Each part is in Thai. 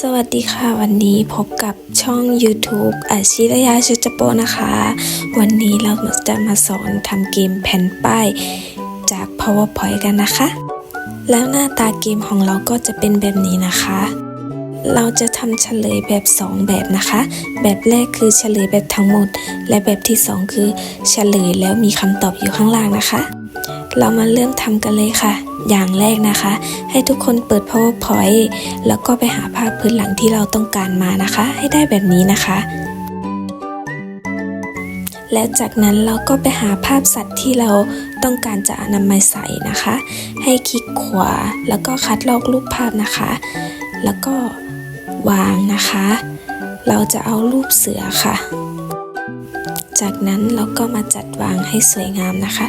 สวัสดีค่ะวันนี้พบกับช่อง YouTube อาชิรยาชุจโปนะคะ วันนี้เราจะมาสอนทำเกมแผ่นป้ายจาก PowerPoint กันนะคะ แล้วหน้าตาเกมของเราก็จะเป็นแบบนี้นะคะ เราจะทำเฉลยแบบ 2 แบบนะคะ แบบแรกคือเฉลยแบบทั้งหมด และแบบที่ 2 คือเฉลยแล้วมีคำตอบอยู่ข้างล่างนะคะ เรามาเริ่มทำกันเลยค่ะ อย่างแรกนะคะ ให้ทุกคนเปิด powerpoint แล้วก็ไปหาภาพพื้นหลังที่เราต้องการมานะคะ ให้ได้แบบนี้นะคะ แล้วจากนั้นเราก็ไปหาภาพสัตว์ที่เราต้องการจะนำมาใส่นะคะ ให้คลิกขวาแล้วก็คัดลอกรูปภาพนะคะ แล้วก็วางนะคะ เราจะเอารูปเสือค่ะ จากนั้นเราก็มาจัดวางให้สวยงามนะคะ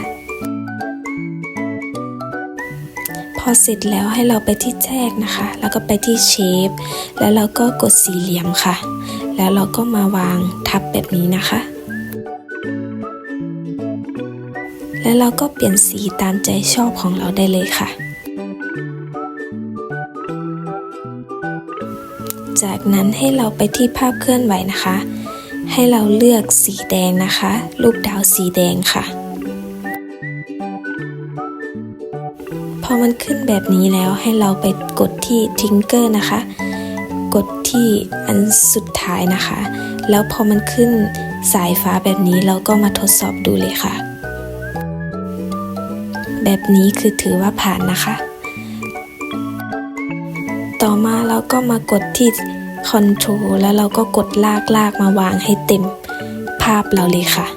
อเสร็จแล้วให้เราไปที่แทรกนะคะ แล้วก็ไปที่เชฟ แล้วเราก็กดสี่เหลี่ยมค่ะ แล้วเราก็มาวางทับแบบนี้นะคะ แล้วเราก็เปลี่ยนสีตามใจชอบของเราได้เลยค่ะ จากนั้นให้เราไปที่ภาพเคลื่อนไหวนะคะ ให้เราเลือกสีแดงนะคะ รูปดาวสีแดงค่ะ อมันขึ้นแบบนี้แล้วให้เราไปกดที่ Tinker นะคะ กดที่อันสุดท้ายนะคะ แล้วพอมันขึ้นสายฟ้าแบบนี้เราก็มาทดสอบดูเลยค่ะ แบบนี้คือถือว่าผ่านนะคะ ต่อมาเราก็มากดที่ Control แล้วเราก็กดลากลากมาวางให้เต็มภาพเราเลยค่ะ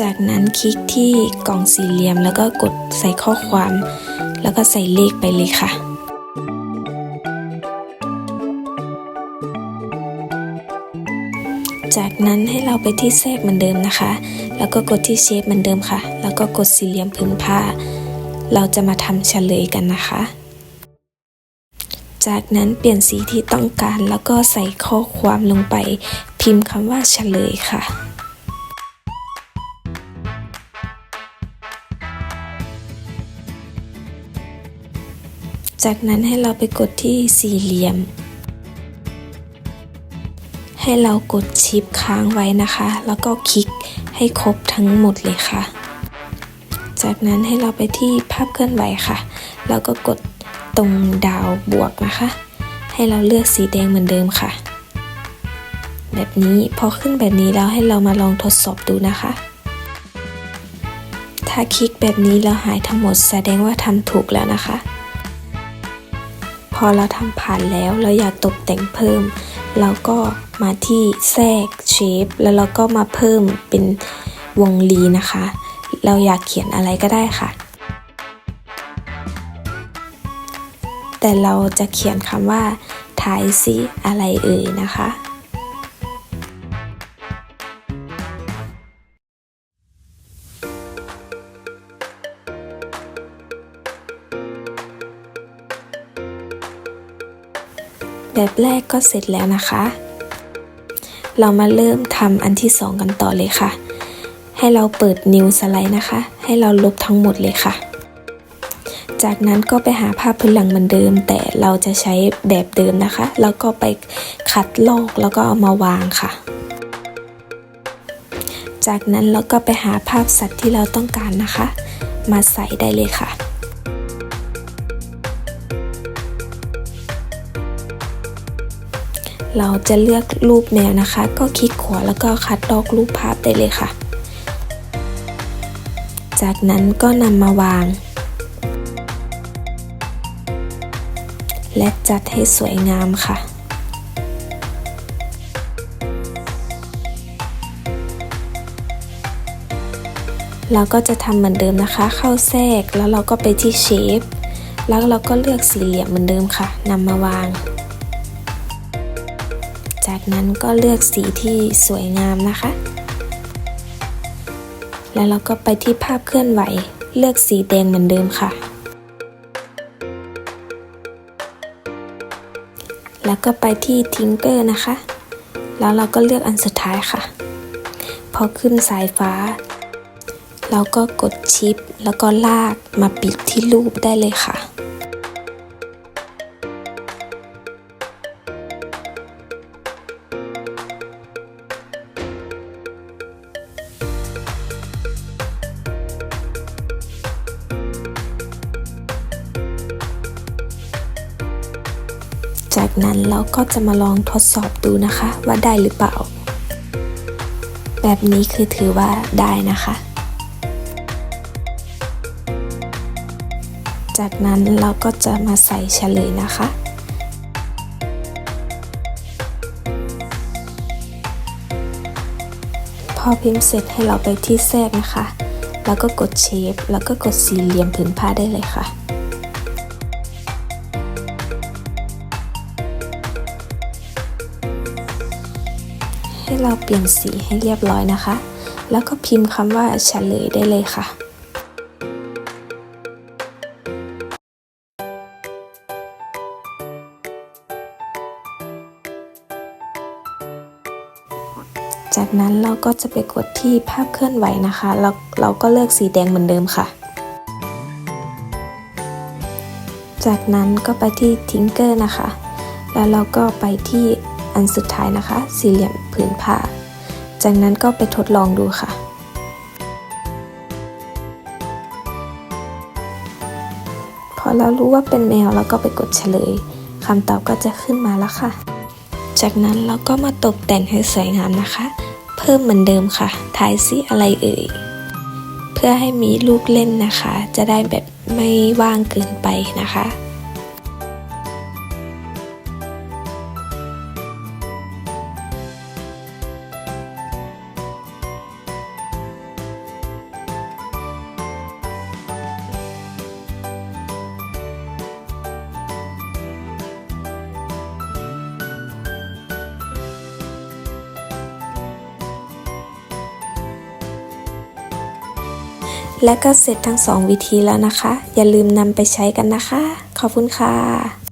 จากนั้นคลิกที่กล่องสี่เหลี่ยมแล้วก็กดใส่ข้อความ แล้วก็ใส่เลขไปเลยค่ะจากนั้นให้เราไปที่แทรกเหมือนเดิมนะคะ แล้วก็กดที่เชฟเหมือนเดิมค่ะ แล้วก็กดสี่เหลี่ยมผืนผ้า เราจะมาทำเฉลยกันนะคะ จากนั้นเปลี่ยนสีที่ต้องการแล้วก็ใส่ข้อความลงไป พิมพ์คำว่าเฉลยค่ะ จากนั้นให้เราไปกดที่สี่เหลี่ยม ให้เรากดชิปค้างไว้นะคะ แล้วก็คลิกให้ครบทั้งหมดเลยค่ะ จากนั้นให้เราไปที่ภาพเคลื่อนไหวค่ะ แล้วก็กดตรงดาวบวกนะคะ ให้เราเลือกสีแดงเหมือนเดิมค่ะ แบบนี้พอขึ้นแบบนี้แล้วให้เรามาลองทดสอบดูนะคะ ถ้าคลิกแบบนี้แล้วหายทั้งหมดแสดงว่าทำถูกแล้วนะคะ พอเราทำผ่านแล้วเราอยากตกแต่งเพิ่ม เราก็มาที่แทรกเชฟแล้วเราก็มาเพิ่มเป็นวงลีนะคะ เราอยากเขียนอะไรก็ได้ค่ะ แต่เราจะเขียนคำว่าทายซิอะไรเอ่ยนะคะ แบบแรกก็เสร็จแล้วนะคะ เรามาเริ่มทำอันที่สองกันต่อเลยค่ะ ให้เราเปิด New Slide นะคะ ให้เราลบทั้งหมดเลยค่ะ จากนั้นก็ไปหาภาพพื้นหลังเหมือนเดิม แต่เราจะใช้แบบเดิมนะคะ แล้วก็ไปคัดลอกแล้วก็เอามาวางค่ะ จากนั้นเราก็ไปหาภาพสัตว์ที่เราต้องการนะคะ มาใส่ได้เลยค่ะ เราจะเลือกรูปแมวนะคะ ก็คลิกขวาแล้วก็คัดลอกรูปภาพได้เลยค่ะ จากนั้นก็นำมาวาง และจัดให้สวยงามค่ะเราก็จะทำเหมือนเดิมนะคะ เข้าแทรกแล้วเราก็ไปที่เชฟ แล้วเราก็เลือกสี่เหลี่ยมเหมือนเดิมค่ะนำมาวาง จากนั้นก็เลือกสีที่สวยงามนะคะ แล้วเราก็ไปที่ภาพเคลื่อนไหว เลือกสีแดงเหมือนเดิมค่ะ แล้วก็ไปที่ทิงเกอร์นะคะ แล้วเราก็เลือกอันสุดท้ายค่ะ พอขึ้นสายฟ้าแล้วก็กดชิปแล้วก็ลากมาปิดที่รูปได้เลยค่ะ จากนั้นเราก็จะมาลองทดสอบดูนะคะ ว่าได้หรือเปล่า แบบนี้คือถือว่าได้นะคะ จากนั้นเราก็จะมาใส่เฉลยนะคะพอพิมพ์เสร็จให้เราไปที่แทรกนะคะ แล้วก็กดเชฟ แล้วก็กดสี่เหลี่ยมผืนผ้าได้เลยค่ะ เราเปลี่ยนสีให้เรียบร้อยนะคะ แล้วก็พิมพ์คำว่าเฉลยได้เลยค่ะจากนั้นเราก็จะไปกดที่ภาพเคลื่อนไหวนะคะแล้วเราก็เลือกสีแดงเหมือนเดิมค่ะ จากนั้นก็ไปที่ทิงเกอร์นะคะ แล้วเราก็ไปที่ อันสุดท้ายนะคะ สี่เหลี่ยมผืนผ้า จากนั้นก็ไปทดลองดูค่ะพอเรารู้ว่าเป็นแมวเราก็ไปกดเฉลยคำตอบก็จะขึ้นมาแล้วค่ะ จากนั้นเราก็มาตกแต่งให้สวยงามนะคะ เพิ่มเหมือนเดิมค่ะทายซิอะไรเอ่ย เพื่อให้มีลูกเล่นนะคะ จะได้แบบไม่ว่างเกินไปนะคะ และก็เสร็จทั้งสองวิธีแล้วนะคะ อย่าลืมนำไปใช้กันนะคะ ขอบคุณค่ะ